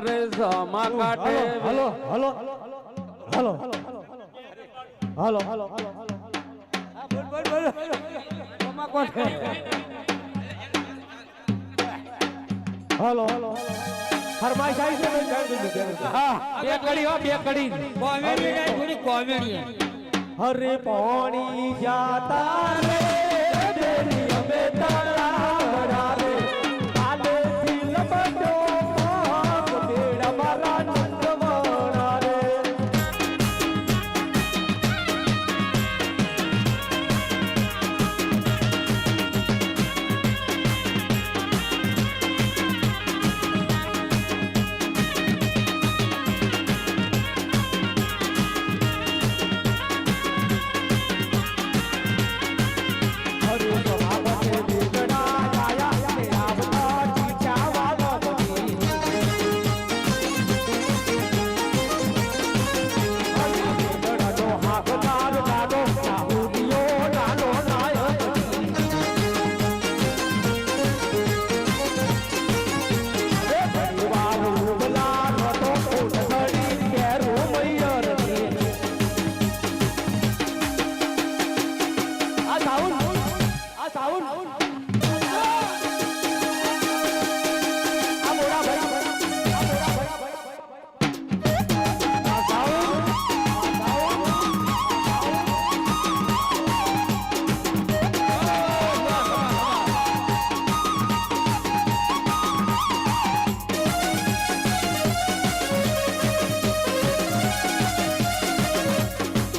અરે સમા કાઢે hello hello hello hello hello સમા કોઠે hello hello ફરમાઈશ આવી છે ભાઈ, જાણ દીધું, જાણ દીધું. હા બે કડી હો બે કડી કોમેડી નહીં થોડી કોમેડી હરે પાણી જાતા રે Frauen.